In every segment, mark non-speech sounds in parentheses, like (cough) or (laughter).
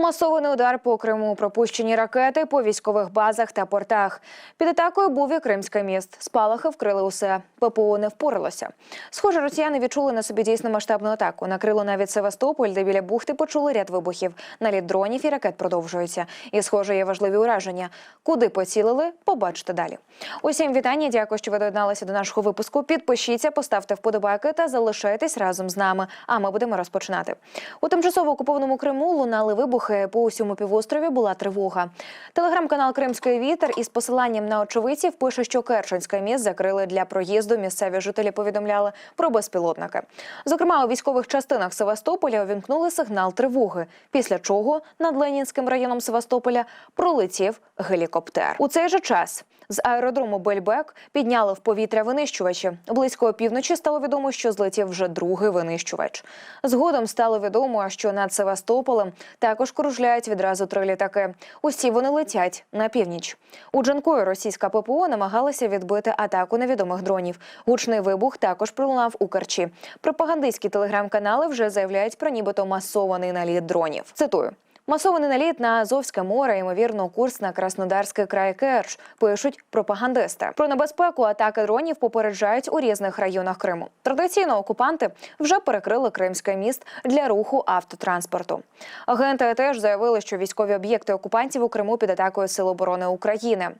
Масований удар по Криму, пропущені ракети по військових базах та портах. Під атакою був і Кримський міст. Спалахи вкрили усе. ППО не впоралося. Схоже, росіяни відчули на собі дійсно масштабну атаку. Накрило навіть Севастополь, де біля бухти почули ряд вибухів. Наліт дронів і ракет продовжується. І, схоже, є важливі ураження. Куди поцілили, побачите далі. Усім вітання. Дякую, що ви доєдналися до нашого випуску. Підпишіться, поставте вподобайки та залишайтесь разом з нами. А ми будемо розпочинати. У тимчасово окупованому Криму лунали вибухи. По усьому півострові була тривога. Телеграм-канал Кримський вітер із посиланням на очевидців пише, що Керченське міст закрили для проїзду. Місцеві жителі повідомляли про безпілотники. Зокрема, у військових частинах Севастополя увімкнули сигнал тривоги. Після чого над Ленінським районом Севастополя пролетів гелікоптер. У цей же час з аеродрому Бельбек підняли в повітря винищувачі. Близько опівночі стало відомо, що злетів вже другий винищувач. Згодом стало відомо, що над Севастополем також кружляють відразу три літаки. Усі вони летять на північ. У Джанкої російська ППО намагалася відбити атаку невідомих дронів. Гучний вибух також пролунав у Керчі. Пропагандистські телеграм-канали вже заявляють про нібито масований наліт дронів. Цитую. Масований наліт на Азовське море, ймовірно, курс на Краснодарський край Керч, пишуть пропагандисти. Про небезпеку атаки дронів попереджають у різних районах Криму. Традиційно окупанти вже перекрили Кримський міст для руху автотранспорту. Агенти теж заявили, що військові об'єкти окупантів у Криму під атакою Сил оборони України.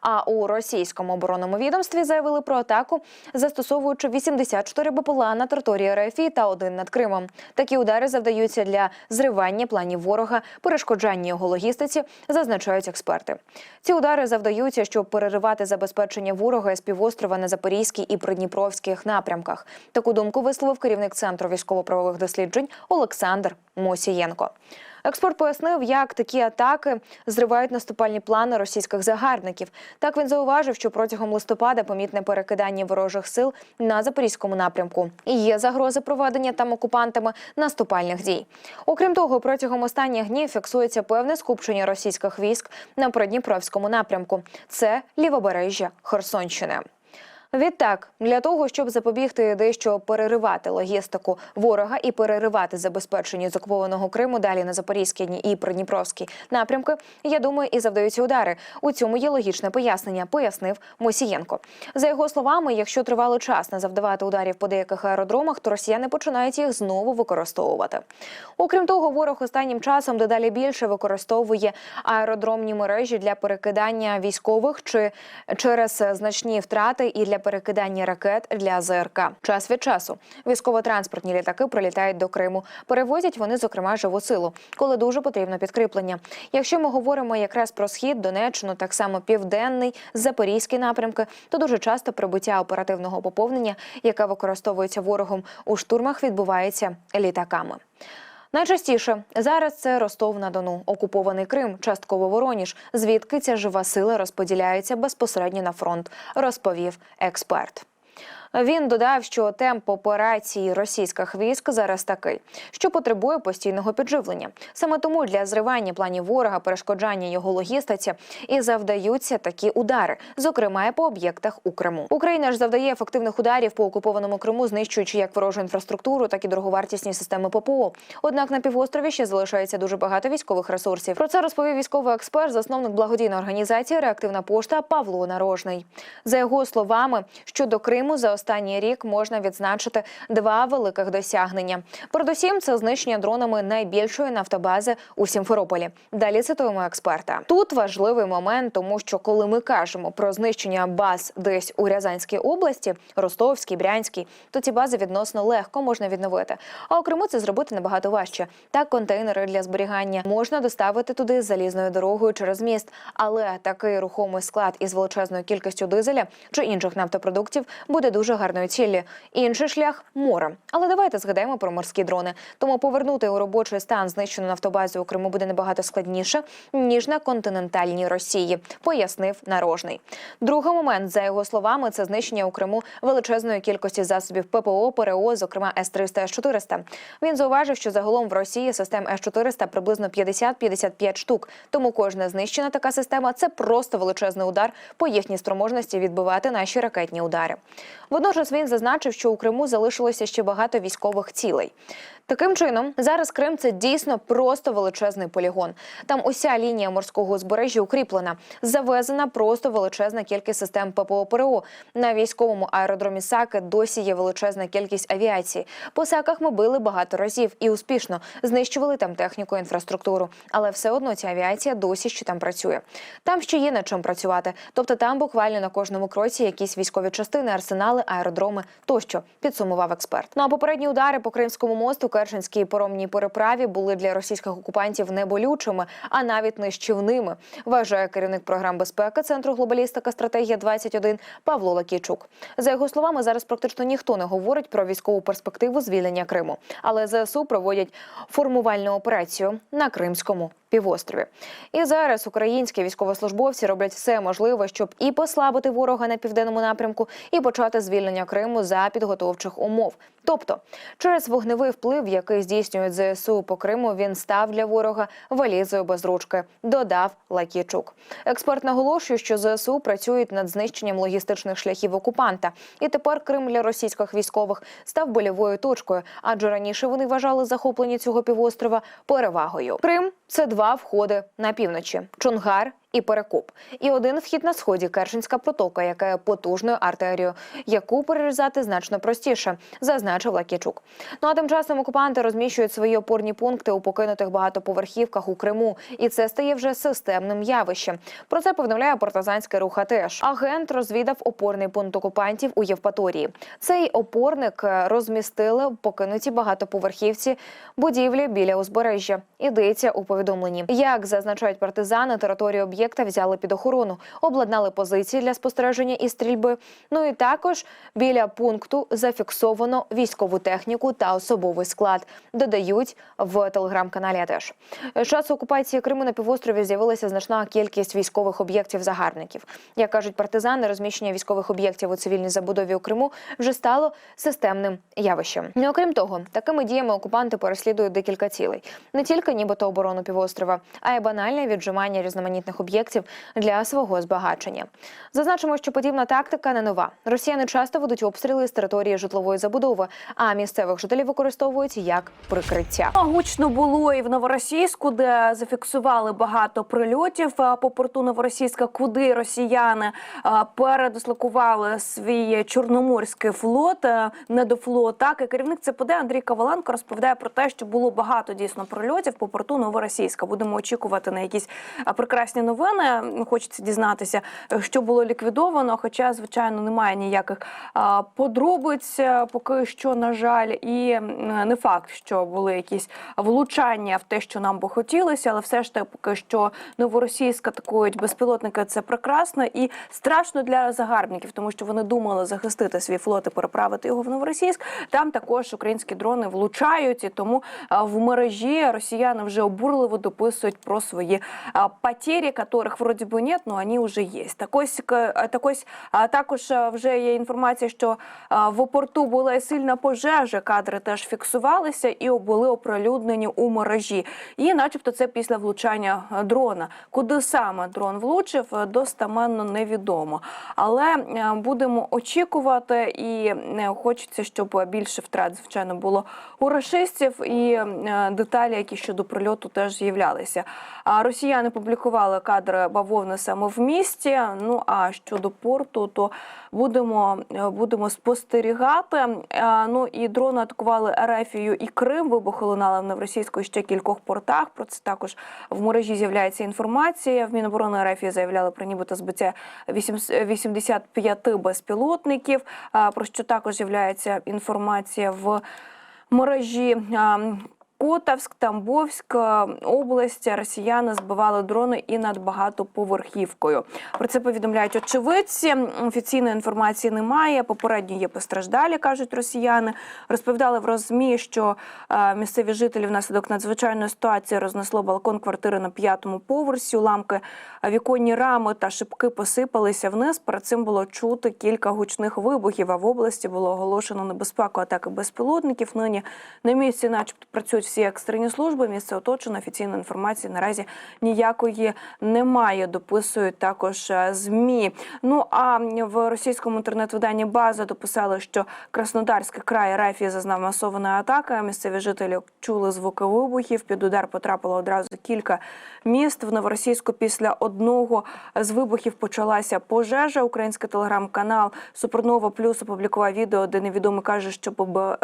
А у російському оборонному відомстві заявили про атаку, застосовуючи 84 БПЛА на території РФ та один над Кримом. Такі удари завдаються для зривання планів ворога перешкоджання його логістиці, зазначають експерти. Ці удари завдаються, щоб переривати забезпечення ворога з півострова на Запорізькій і Придніпровських напрямках. Таку думку висловив керівник центру військово-правових досліджень Олександр Мосієнко. Експерт пояснив, як такі атаки зривають наступальні плани російських загарбників. Так він зауважив, що протягом листопада помітне перекидання ворожих сил на запорізькому напрямку і є загрози проведення там окупантами наступальних дій. Окрім того, протягом останніх днів фіксується певне скупчення російських військ на Придніпровському напрямку. Це лівобережжя Херсонщини. Відтак, для того, щоб запобігти дещо переривати логістику ворога і переривати забезпечення з окупованого Криму далі на Запорізькій і Придніпровській напрямки, я думаю, і завдаються удари. У цьому є логічне пояснення, пояснив Мосієнко. За його словами, якщо тривалий час не завдавати ударів по деяких аеродромах, то росіяни починають їх знову використовувати. Окрім того, ворог останнім часом дедалі більше використовує аеродромні мережі для перекидання військових чи через значні втрати і для перекидання ракет для ЗРК. Час від часу військово-транспортні літаки прилітають до Криму. Перевозять вони, зокрема, живу силу, коли дуже потрібно підкріплення. Якщо ми говоримо якраз про схід, Донеччину, так само південний, запорізький напрямки, то дуже часто прибуття оперативного поповнення, яке використовується ворогом у штурмах, відбувається літаками. Найчастіше. Зараз це Ростов на Дону, окупований Крим, частково Вороніж, звідки ця жива сила розподіляється безпосередньо на фронт, розповів експерт. Він додав, що темп операції російських військ зараз такий, що потребує постійного підживлення. Саме тому для зривання планів ворога, перешкоджання його логістиці і завдаються такі удари, зокрема і по об'єктах у Криму. Україна ж завдає ефективних ударів по окупованому Криму, знищуючи як ворожу інфраструктуру, так і дороговартісні системи ППО. Однак на півострові ще залишається дуже багато військових ресурсів. Про це розповів військовий експерт, засновник благодійної організації Реактивна пошта Павло Нарожний. За його словами, щодо Криму за останній рік можна відзначити два великих досягнення. Передусім, це знищення дронами найбільшої нафтобази у Сімферополі. Далі цитуємо експерта. Тут важливий момент, тому що коли ми кажемо про знищення баз десь у Рязанській області, Ростовській, Брянській, то ці бази відносно легко можна відновити. А у Криму це зробити набагато важче. Так, контейнери для зберігання можна доставити туди залізною дорогою через міст, але такий рухомий склад із величезною кількістю дизеля чи інших нафтопродуктів буде дуже гарною ціллю. Інший шлях море. Але давайте згадаємо про морські дрони. Тому повернути у робочий стан знищену нафтобазу у Криму буде набагато складніше ніж на континентальній Росії, пояснив нарожний. Другий момент, за його словами, це знищення у Криму величезної кількості засобів ППО, ПРО, зокрема С-300, С-400. Він зауважив, що загалом в Росії систем С-400 приблизно 50-55 штук. Тому кожна знищена така система це просто величезний удар по їхній спроможності відбивати наші ракетні удари. Водночас він зазначив, що у Криму залишилося ще багато військових цілей. Таким чином, зараз Крим це дійсно просто величезний полігон. Там уся лінія морського узбережжя укріплена, завезена просто величезна кількість систем ППО ПРО. На військовому аеродромі Саки досі є величезна кількість авіації. По саках ми били багато разів і успішно знищували там техніку і інфраструктуру. Але все одно ця авіація досі ще там працює. Там ще є над чим працювати. Тобто там буквально на кожному кроці якісь військові частини, арсенали, аеродроми тощо підсумував експерт. Ну а попередні удари по Кримському мосту, Керченській поромній переправі були для російських окупантів не болючими, а навіть нищівними. Вважає керівник програм безпеки центру глобалістика стратегія 21 Павло Лакійчук. За його словами, зараз практично ніхто не говорить про військову перспективу звільнення Криму, але ЗСУ проводять формувальну операцію на Кримському півострові. І зараз українські військовослужбовці роблять все можливе, щоб і послабити ворога на південному напрямку, і почати звільнення Криму за підготовчих умов. Тобто, через вогневий вплив, який здійснюють ЗСУ по Криму, він став для ворога валізою без ручки. Додав Лакійчук. Експерт наголошує, що ЗСУ працюють над знищенням логістичних шляхів окупанта, і тепер Крим для російських військових став больовою точкою, адже раніше вони вважали захоплення цього півострова перевагою. Крим це два входи на півночі: Чонгар і Перекоп. І один вхід на сході Керченська протока, яка є потужною артерією, яку перерізати значно простіше, зазначив Лакічук. Ну а тим часом окупанти розміщують свої опорні пункти у покинутих багатоповерхівках у Криму, і це стає вже системним явищем. Про це повідомляє партизанський рух АТЕШ. Агент розвідав опорний пункт окупантів у Євпаторії. Цей опорник е, розмістили в покинуті багатоповерхівці будівлі біля узбережжя. Ідеться у повідомленні. Як зазначають партизани, територію об'єкта взяли під охорону, обладнали позиції для спостереження і стрільби. Ну і також біля пункту зафіксовано військову техніку та особовий склад. Додають в телеграм-каналі. АТЕШ. З часу окупації Криму на півострові з'явилася значна кількість військових об'єктів загарбників. Як кажуть партизани, розміщення військових об'єктів у цивільній забудові у Криму вже стало системним явищем. Не окрім того, такими діями окупанти переслідують декілька цілей: не тільки нібито оборону півострова, а й банальне віджимання різноманітних об'єктів для свого збагачення. Зазначимо, що подібна тактика не нова. Росіяни часто ведуть обстріли з території житлової забудови, а місцевих жителів використовують як прикриття. Гучно було і в Новоросійську, де зафіксували багато прильотів по порту Новоросійська, куди росіяни передислокували свій чорноморський флот, а, недофлот. Так і керівник ЦПД Андрій Коваленко розповідає про те, що було багато дійсно прильотів по порту Новоросійська. Будемо очікувати на якісь прекрасні новини. Хочеться дізнатися, е, що було ліквідовано. Хоча, звичайно, немає ніяких подробиць е, поки що, на жаль, і не факт, що були якісь влучання в те, що нам би хотілося, але все ж таки поки що новоросійськ атакують безпілотники. Це прекрасно і страшно для загарбників, тому що вони думали захистити свій флот і переправити його в Новоросійськ. Там також українські дрони влучають, і тому в мережі росіяни вже обурливо дописують про свої а, потери, яких вроді би нет, но вони вже є. Так ось, так ось також вже є інформація, що в порту була сильна пожежа. Кадри теж фіксувалися і були оприлюднені у мережі. І, начебто, це після влучання е, дрона. Куди саме дрон влучив, е, достаменно невідомо. Але е, будемо очікувати, і хочеться, щоб більше втрат, звичайно, було у рашистів, і деталі, які щодо прильоту, теж з'являлися. Росіяни публікували кадри бавовни саме в місті. Ну а щодо порту, то будемо, е, будемо спостерігати. Е, Ну і дрони атакували Ерефію і Крим. Вибухи в Новоросійську і ще кількох портах. Про це також в мережі з'являється інформація. В Міноборони Ерефії заявляли про нібито збиття 85 безпілотників. е, Про що також з'являється інформація в мережі. Котовськ, Тамбовськ е, область росіяни збивали дрони і над багатоповерхівкою. Про це повідомляють очевидці. Офіційної інформації немає. Попередньо є постраждалі, кажуть росіяни. Розповідали в розмі, що е, місцеві жителі внаслідок надзвичайної ситуації рознесло балкон квартири на п'ятому поверсі. Уламки е, віконні рами та шибки посипалися вниз. Перед цим було чути кілька гучних вибухів. А в області було оголошено небезпеку атаки безпілотників. Нині на місці, начебто, працюють всі екстрені служби. Місце оточено. Офіційної інформації наразі ніякої немає. Дописують також е, змі. Ну а в російському інтернет-виданні база дописали, що Краснодарський край Рафії зазнав масованої атаки. Місцеві жителі чули звуки вибухів. Під удар потрапило одразу кілька міст. В новоросійську після одного з вибухів почалася пожежа. Український телеграм-канал Супернова Плюс опублікував відео, де невідомий каже, що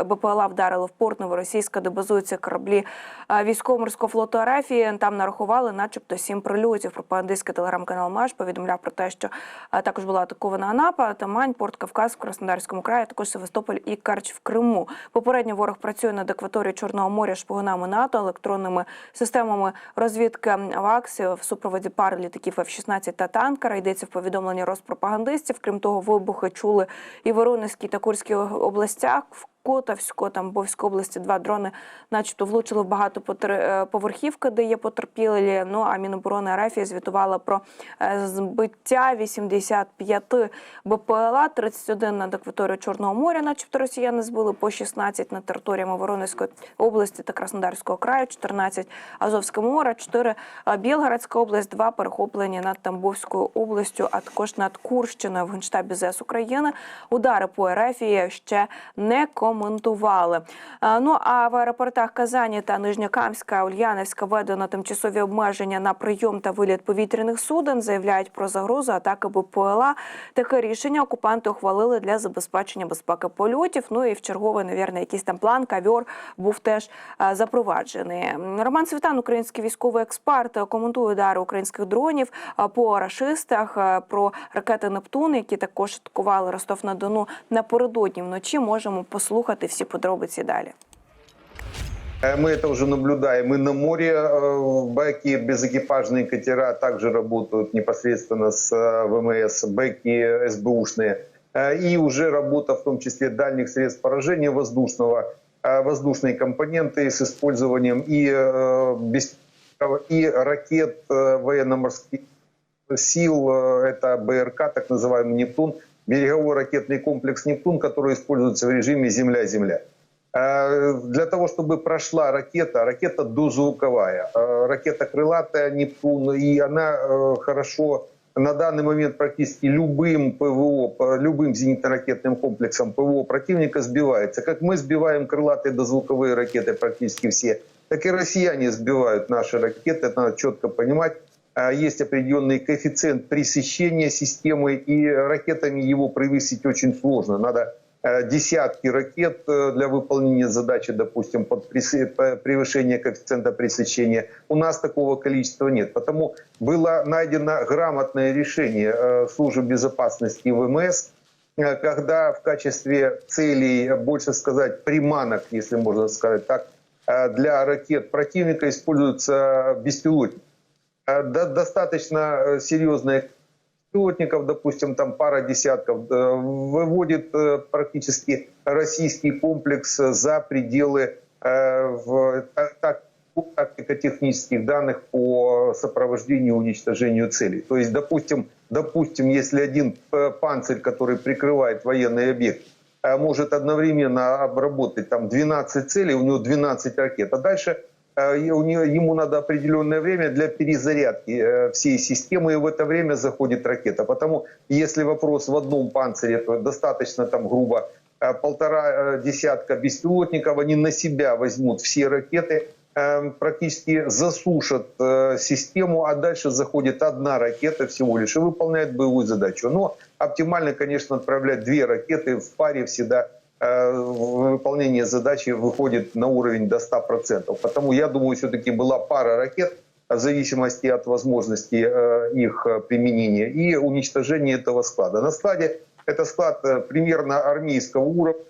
БПЛА вдарило в порт Новоросійська, де базуються кораблі е, військово-морського флоту Арафії. Там нарахували, начебто, сім прильотів. Пропагандистський телеграм-канал Маш повідомляв про те, що е, також була атакована Анапа, Тамань, Порт Кавказ в Краснодарському краї, також Севастополь і Карч в Криму. Попередньо ворог працює над акваторією Чорного моря шпигунами НАТО, електронними системами розвідки ВАКСі в супроводі пари літаків F-16 та танкера. Йдеться в повідомленні розпропагандистів. Крім того, вибухи чули і Воронезькій та Курській областях. В Котовську, Тамбовській області два дрони, начебто, влучили в багатоповерхівки, де є потерпілі. Ну а Міноборони Арафії звітувала про е, збиття 85 БПЛА, 31 над акваторією Чорного моря, начебто росіяни збили по 16 над територіями Воронезької області та Краснодарського краю, 14 Азовське море, 4 Білгородська область, 2 перехоплені над Тамбовською областю, а також над Курщиною в Генштабі ЗС України. Удари по Ерефії ще не коментували. Е, Ну а в аеропортах Казані та Нижньокамська, Ульянівська введено тимчасові обмеження на прийом та виліт повітряних суден. Заявляють про загрозу атаки БПЛА. Таке рішення окупанти ухвалили для забезпечення безпеки польотів. Ну і в черговий, навірно, якийсь там план кавьор був теж е, запроваджений. Роман Світан, український військовий експерт, коментує удари українських дронів е, по рашистах, про ракети Нептун, які також атакували Ростов на Дону напередодні вночі. Можемо послухати всі подробиці далі. Э, Мы это уже наблюдаем и на море. э, Бэки, безэкипажные катера также работают непосредственно с э, ВМС, бэки СБУшные. Э, И уже работа в том числе дальних средств поражения воздушного, э, воздушные компоненты с использованием и, э, без- и ракет э, военно-морских сил. э, Это БРК, так называемый «Нептун», береговой ракетный комплекс «Нептун», который используется в режиме «Земля-Земля». Э, Для того, чтобы прошла ракета, ракета дозвуковая, э, ракета крылатая «Нептун», и она э, хорошо на данный момент практически любым ПВО, по любым зенитно-ракетным комплексом ПВО противника сбивается. Как мы сбиваем крылатые дозвуковые ракеты практически все, так и россияне сбивают наши ракеты. Это надо четко понимать. А, Есть определенный коэффициент пресыщения системы, и ракетами его превысить очень сложно. Надо э, десятки ракет э, для выполнения задачи, допустим, под превышение коэффициента пресыщения. У нас такого количества нет. Потому было найдено грамотное решение э, службы безопасности ВМС, когда в качестве целей, больше сказать, приманок, если можно сказать так, для ракет противника используются беспилотники. Э, до- достаточно э, серьезные беспилотников, допустим, там пара десятков, э, выводит практически российский комплекс за пределы тактико-технических данных по сопровождению и уничтожению целей. То есть, допустим, допустим, если один панцирь, который прикрывает военный объект, может одновременно обработать там 12 целей, у него 12 ракет, а дальше у нее, ему надо определенное время для перезарядки э, всей системы, и в это время заходит ракета. Потому если вопрос в одном панцире, то достаточно там грубо э, полтора э, десятка беспилотников, они на себя возьмут все ракеты, э, практически засушат э, систему, а дальше заходит одна ракета всего лишь и выполняет боевую задачу. Но оптимально, конечно, отправлять две ракеты в паре всегда э, выполнение задачи выходит на уровень до 100%. Потому я думаю, все-таки была пара ракет, в зависимости от возможности э, их э, применения и уничтожения этого склада. На складе это склад э, примерно армейского уровня,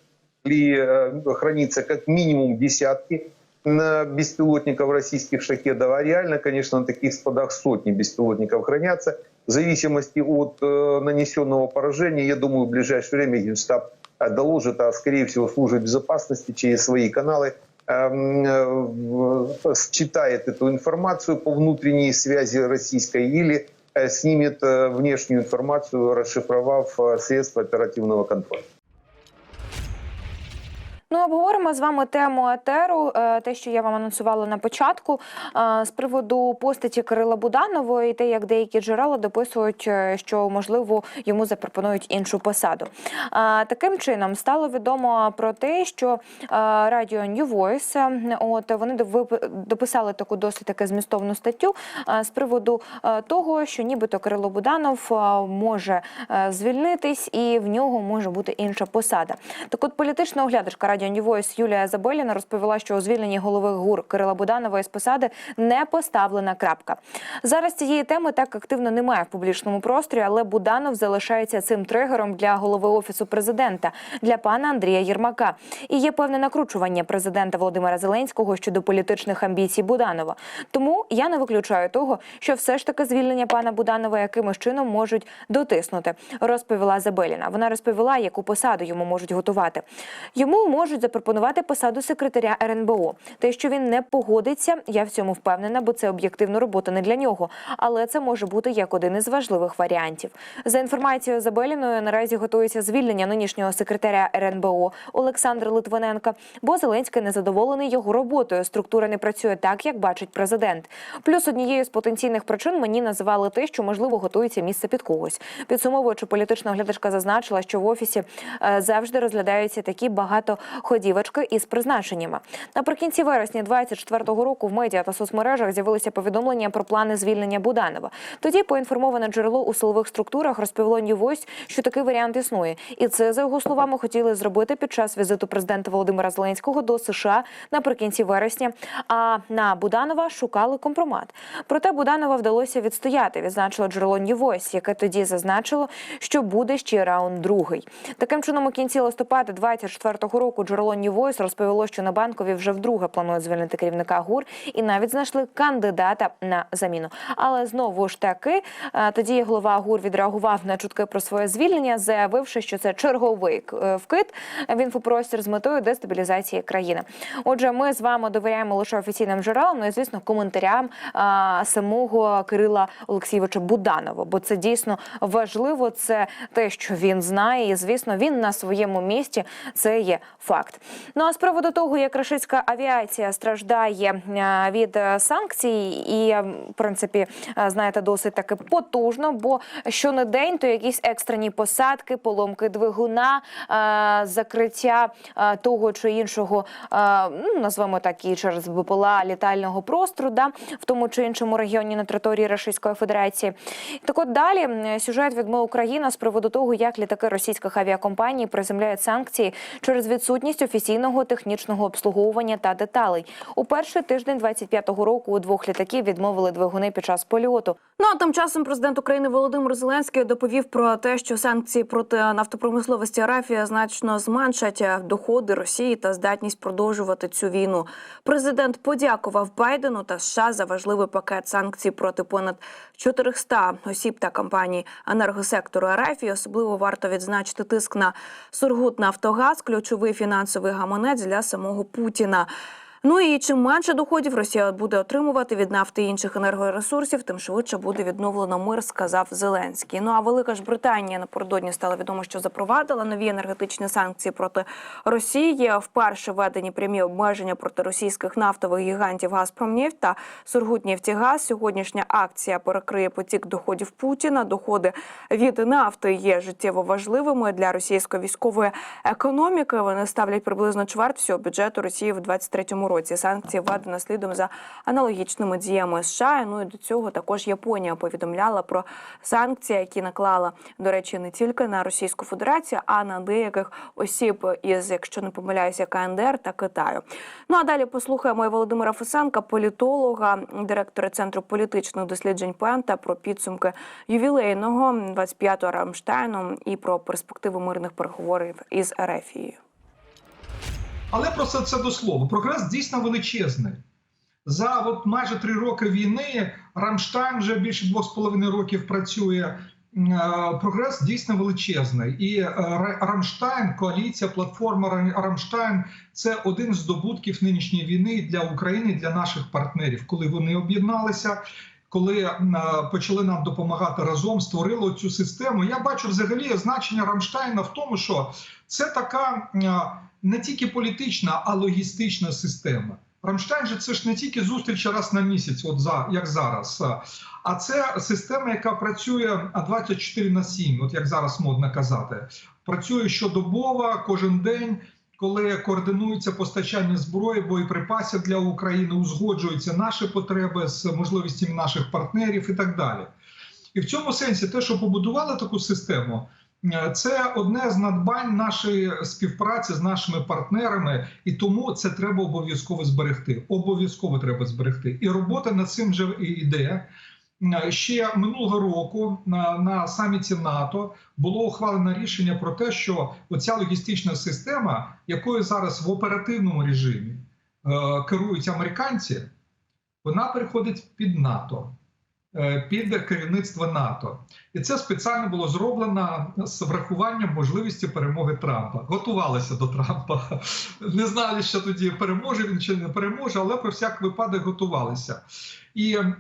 и э, хранится как минимум десятки беспилотников российских шахедов, а реально, конечно, на таких складах сотни беспилотников хранятся. В зависимости от э, нанесенного поражения, я думаю, в ближайшее время Генштаб э, доложит, а скорее всего служба безопасности через свои каналы эм, э, считает эту информацию по внутренней связи российской или э, снимет э, внешнюю информацию, расшифровав э, средства оперативного контроля. Ну, обговоримо з вами тему етеру, е, те, що я вам анонсувала на початку, е, з приводу постаті Кирила Буданова і те, як деякі джерела дописують, е, що можливо йому запропонують іншу посаду. Таким чином стало відомо про те, що радіо New Voice, от вони дописали таку досить таки змістовну статтю з приводу того, що нібито Кирило Буданов може звільнитись і в нього може бути інша посада. Так от політична оглядачка радіо New Voice Юлія Забеліна розповіла, що у звільненні голови ГУР Кирила Буданова із посади не поставлена крапка. Зараз цієї теми так активно немає в публічному просторі, але Буданов залишається цим тригером для голови офісу президента для пана Андрія Єрмака. І є певне накручування президента Володимира Зеленського щодо політичних амбіцій Буданова. Тому я не виключаю того, що все ж таки звільнення пана Буданова якимось чином можуть дотиснути, розповіла Забеліна. Вона розповіла, яку посаду йому можуть готувати. Йому можуть запропонувати посаду секретаря РНБО. Те, що він не погодиться, я в цьому впевнена, бо це об'єктивно робота не для нього. Але це може бути як один із важливих варіантів. За інформацією Забеліною, наразі готується звільнення нинішнього секретаря РНБО Олександра Литвиненка, бо Зеленський незадоволений його роботою. Структура не працює так, як бачить президент. Плюс однією з потенційних причин мені називали те, що можливо готується місце під когось. Підсумовуючи, політична оглядачка зазначила, що в офісі е, завжди розглядаються такі багатоходівочки із призначеннями. Наприкінці вересня 24-го року в медіа та соцмережах з'явилися повідомлення про плани звільнення Буданова. Тоді поінформоване джерело у силових структурах розповіло New що такий варіант існує, і це за його словами хотіли зробити під час візиту президента Володимира Зеленського до США наприкінці вересня. А на Буданова шукали компромат. Проте Буданова вдалося відстояти, відзначило джерело New яке тоді зазначило, що буде ще раунд другий. Таким чином, у кінці листопада 24-го року джерело New Voice розповіло, що на банкові вже вдруге планують звільнити керівника ГУР і навіть знайшли кандидата на заміну. Але знову ж таки, е, тоді голова ГУР відреагував на чутки про своє звільнення, заявивши, що це черговий е, вкид в інфопростір з метою дестабілізації країни. Отже, ми з вами довіряємо лише офіційним джерелам, ну і звісно, коментарям самого Кирила Олексійовича Буданова, бо це дійсно важливо. Це те, що він знає, і звісно, він на своєму місці. Це є факт. Ну а з приводу того, як рашистська авіація страждає від е, санкцій, і е, в принципі, е, знаєте, досить таки потужно, бо що не день, то якісь екстрені посадки, поломки двигуна, е, закриття е, того чи іншого, е, ну назвемо так і через БПЛА літального простору, да, в тому чи іншому регіоні на території Російської Федерації. Так от далі сюжет від «Ми Україна з приводу того, як літаки російських авіакомпаній приземляють санкції через відсутність офіційного технічного обслуговування та деталей. У перший тиждень 25-го року у двох літаків відмовили двигуни під час польоту. Ну а тим часом президент України Володимир Зеленський доповів про те, що санкції проти нафтопромисловості Арафія значно зменшать доходи Росії та здатність продовжувати цю війну. Президент подякував Байдену та США за важливий пакет санкцій проти понад 400 осіб та компаній енергосектору Арафії. Особливо варто відзначити тиск на Сургутнафтогаз, ключовий фінансовий гаманець для самого Путіна. Ну і чим менше доходів Росія буде отримувати від нафти і інших енергоресурсів, тим швидше буде відновлено мир, сказав Зеленський. Ну а Велика ж Британія напередодні стало відомо, що запровадила нові енергетичні санкції проти Росії. Вперше введені прямі обмеження проти російських нафтових гігантів Газпромнефть та Сургутнефтігаз. Сьогоднішня акція перекриє потік доходів Путіна. Доходи від нафти є життєво важливими для російської військової економіки. Вони ставлять приблизно чверть всього бюджету Росії в 23-му році. Санкції введено слідом за аналогічними діями США. Ну і до цього також Японія повідомляла про санкції, які наклала до речі не тільки на Російську Федерацію, а на деяких осіб із, якщо не помиляюся, КНДР та Китаю. Ну а далі послухаємо і Володимира Фесенка, політолога, директора центру політичних досліджень Пента про підсумки ювілейного 25-го Рамштайну і про перспективи мирних переговорів із Ерефією. Але просто це це до слова. Прогрес дійсно величезний. За от майже три роки війни Рамштайн вже більше двох з половиною років працює. Е, Прогрес дійсно величезний. І е, Рамштайн, коаліція, платформа Ра- Рамштайн це один з здобутків нинішньої війни для України, для наших партнерів, коли вони об'єдналися. Коли е, почали нам допомагати разом, створили цю систему. Я бачу взагалі значення Рамштайна в тому, що це така не тільки політична, а логістична система. Рамштайн же це ж не тільки зустрічі раз на місяць, от за як зараз, а- це система, яка працює а, 24 на 7, от як зараз модно казати. Працює щодобово, кожен день, коли координується постачання зброї, боєприпасів для України, узгоджуються наші потреби з можливостями наших партнерів і так далі. І в цьому сенсі, те, що побудували таку систему, це одне з надбань нашої співпраці з нашими партнерами, і тому це треба обов'язково зберегти. Обов'язково треба зберегти. І робота над цим вже йде. Ще минулого року на, на саміті НАТО було ухвалено рішення про те, що оця логістична система, якою зараз в оперативному режимі е, керують американці, вона переходить під НАТО, під керівництво НАТО. І це спеціально було зроблено з врахуванням можливості перемоги Трампа. Готувалися до Трампа. (laughs) Не знали, що тоді переможе він чи не переможе, але про всяк випадок готувалися. І е,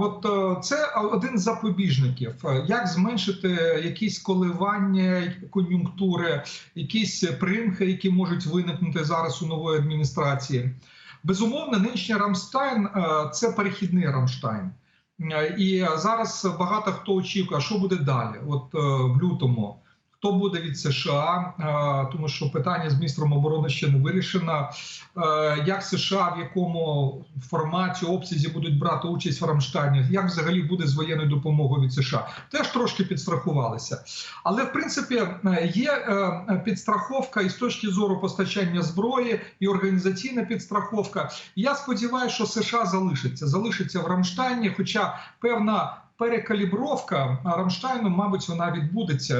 от е, це один з запобіжників, Е, як зменшити якісь коливання кон'юнктури, якісь примхи, які можуть виникнути зараз у нової адміністрації. Безумовно, нинішній Рамштайн е, це перехідний Рамштайн. Е, І зараз багато хто очікує, що буде далі, от е, в лютому. Хто буде від США, тому що питання з міністром оборони ще не вирішено. Як США в якому форматі обсязі будуть брати участь в Рамштайні? Як взагалі буде з воєнною допомогою від США? Теж трошки підстрахувалися. Але в принципі є е, підстраховка і з точки зору постачання зброї, і організаційна підстраховка. Я сподіваюся, що США залишиться, залишиться в Рамштайні, хоча певна. Перекалібровка Рамштайну, мабуть, вона відбудеться.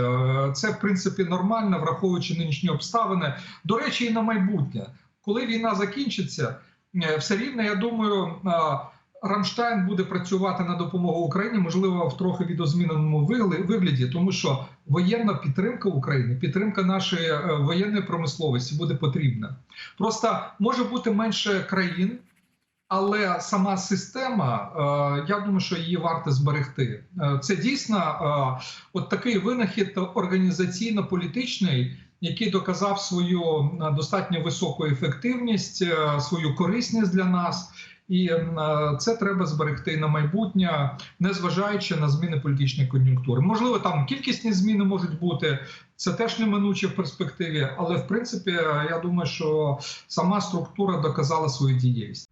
Це в принципі нормально, враховуючи нинішні обставини. До речі, і на майбутнє, коли війна закінчиться, е, все рівно я думаю, е, Рамштайн буде працювати на допомогу Україні, можливо, в трохи відозміненому вигляді, тому що воєнна підтримка України, підтримка нашої е, воєнної промисловості буде потрібна. Просто може бути менше країн. Але сама система, е, я думаю, що її варто зберегти. Е, Це дійсно е, от такий винахід організаційно-політичний, який доказав свою достатньо високу ефективність, свою корисність для нас. І це треба зберегти на майбутнє, незважаючи на зміни політичної кон'юнктури. Можливо, там кількісні зміни можуть бути. Це теж неминуче в перспективі, але в принципі я думаю, що сама структура доказала свою дієвість.